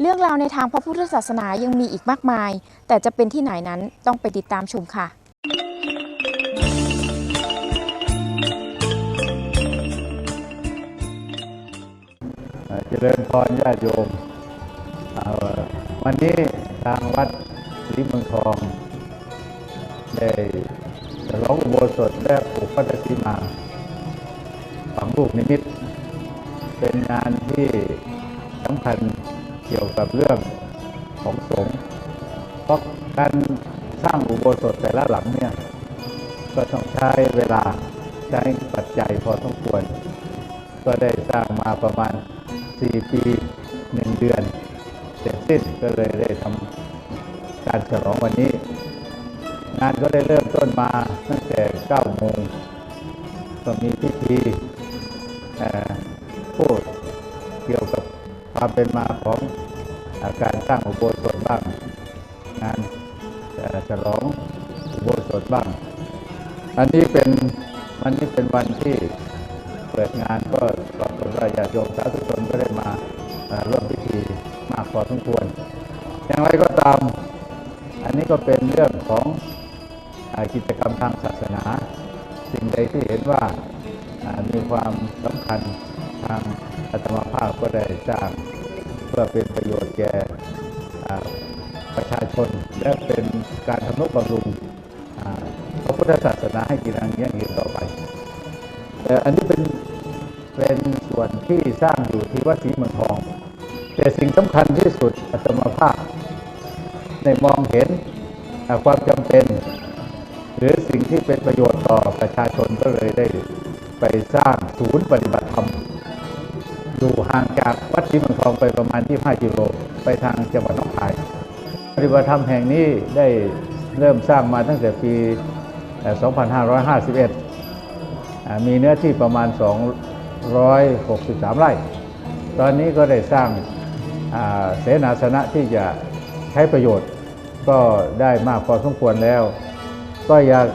เรื่องราวในทางพระพุทธศาสนายังมีอีกมากมาย แต่จะเป็นที่ไหนนั้นต้องไปติดตามชมค่ะเอ่อเจริญพรญาติโยม วันนี้ทางวัดศรีเมืองทอง ได้ฉลองอุโบสถและปลูกพัตติมาฝังลูกนิมิต เป็นงานที่สำคัญ กี่ยวกับเรื่องของสงฆ์เพราะการสร้างอุโบสถแต่ละหลังเนี่ยก็ต้องใช้เวลาใช้ปัจจัยพอสมควร ก็ได้สร้างมาประมาณ 4 ปี 1 เดือน เสร็จสิ้นก็เลยได้ทำการฉลองวันนี้ งานก็ได้เริ่มต้นมาตั้งแต่9โมงก็มีพิธีพูดเกี่ยวกับ ความเป็นมาของอาการสร้างอุโบสถบ้าง งานฉลองอุโบสถบ้าง อันนี้เป็นวันนี้เป็นวันที่เปิดงานก็ปรากฏว่าญาติโยมสาธุชนก็ได้มาร่วมพิธีมากพอสมควร อย่างไรก็ตาม อันนี้ก็เป็นเรื่องของกิจกรรมทางศาสนา สิ่งใดที่เห็นว่ามีความสำคัญ ทางอัตมาภาพก็ได้สร้างเพื่อเป็นประโยชน์แก่ประชาชน และเป็นการทำนุบำรุงอ่าพระพุทธศาสนาให้กินังยั่งยืนต่อไปแต่อันนี้เป็นเป็นส่วนที่สร้างอยู่ที่วัดศรีเมืองทอง แต่สิ่งสำคัญที่สุดอัตมาภาพในมองเห็นความจำเป็นหรือสิ่งที่เป็นประโยชน์ต่อประชาชนก็เลยได้ไปสร้างศูนย์ปฏิบัติธรรม อยู่ห่างจากวัดศรีเมืองทองไปประมาณ 25 กิโลไปทางจังหวัดหนองคาย ปฏิบัติธรรมแห่งนี้ได้เริ่มสร้างมาตั้งแต่ปี 2551 มีเนื้อที่ประมาณ 263 ไร่ ตอนนี้ก็ได้สร้างาเสนาสนะที่จะใช้ประโยชน์ก็ได้มากพอสมควรแล้ว ก็อยาก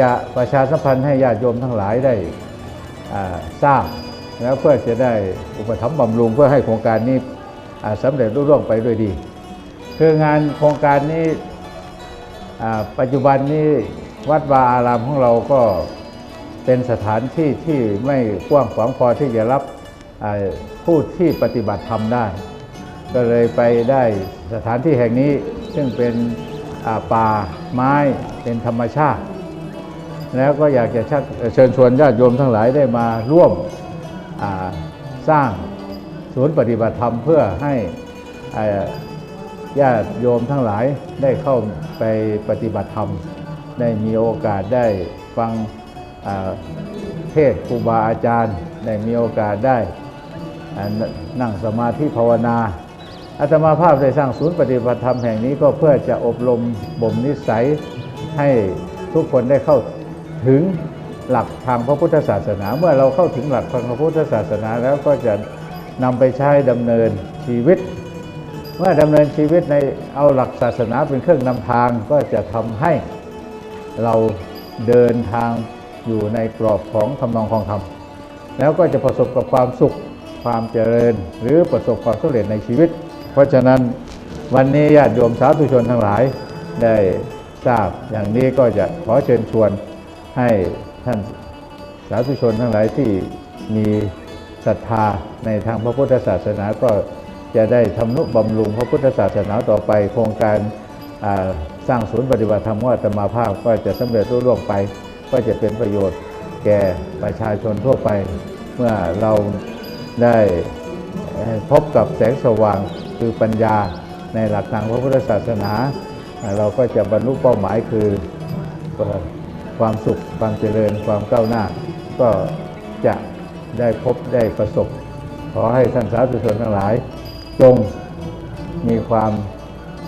จะประชาสัมพันธ์ให้ญาติโยมทั้งหลายได้ทราบ แล้วเพื่อจะได้อุปถัมภ์บำรุงเพื่อให้โครงการนี้อ่าสำเร็จรุ่ร่วงไปด้วยดี คืองานโครงการนี้ปัจจุบันนี้วัดวาอารามของเราก็เป็นสถานที่ที่ไม่กว้างขวางพอที่จะรับผู้ที่ปฏิบัติธรรมได้ ก็เลยไปได้สถานที่แห่งนี้ซึ่งเป็นป่าไม้เป็นธรรมชาติ แล้วก็อยากจะเชิญชวนญาติโยมทั้งหลายได้มาร่วม สร้างศูนย์ปฏิบัติธรรมเพื่อให้ญาติโยมทั้งหลายได้เข้าไปปฏิบัติธรรม ได้มีโอกาสได้ฟังเทศครูบาอาจารย์ ได้มีโอกาสได้นั่งสมาธิภาวนาอาตมาภาพได้สร้างศูนย์ปฏิบัติธรรมแห่งนี้ก็เพื่อจะอบรมบ่มนิสัยให้ทุกคนได้เข้าถึง หลักทางพระพุทธศาสนา เมื่อเราเข้าถึงหลักทางพระพุทธศาสนาแล้วก็จะนำไปใช้ดำเนินชีวิต เมื่อดำเนินชีวิตในเอาหลักศาสนาเป็นเครื่องนำทางก็จะทำให้เราเดินทางอยู่ในกรอบของทำนองคองธรรมแล้วก็จะประสบกับความสุขความเจริญ หรือประสบความสำเร็จในชีวิต เพราะฉะนั้นวันนี้ญาติโยมสาธุชนทั้งหลายได้ทราบอย่างนี้ก็จะขอเชิญชวนให้ ท่านสาธุชนทั้งหลายที่มีศรัทธาในทางพระพุทธศาสนาก็จะได้ทำนุบำรุงพระพุทธศาสนาต่อไป โครงการสร้างศูนย์ปฏิบัติธรรมวัตมาภาพก็จะสำเร็จรุ่ร่วงไป ก็จะเป็นประโยชน์แก่ประชาชนทั่วไป เมื่อเราได้พบกับแสงสว่างคือปัญญาในหลักทางพระพุทธศาสนา เราก็จะบรรลุเป้าหมายคือเอ่อ ความสุขความเจริญความก้าวหน้า ก็จะได้พบได้ประสบ ขอให้ท่านสาธุชนทั้งหลาย จงมีความ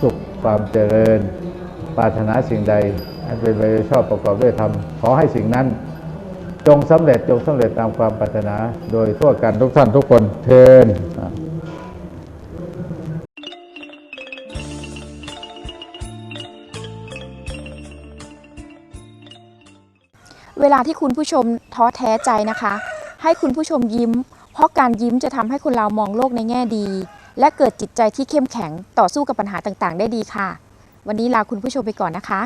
สุขความเจริญ ปรารถนาสิ่งใด อันเป็นไปชอบประกอบด้วยธรรม ขอให้สิ่งนั้น จงสำเร็จจงสำเร็จตามความปรารถนา โดยทั่วกันทุกท่านทุกคนเทิน เวลาที่คุณผู้ชมท้อแท้ใจนะคะ ให้คุณผู้ชมยิ้ม เพราะการยิ้มจะทำให้คนเรามองโลกในแง่ดี และเกิดจิตใจที่เข้มแข็งต่อสู้กับปัญหาต่างๆ ได้ดีค่ะ วันนี้ลาคุณผู้ชมไปก่อนนะคะ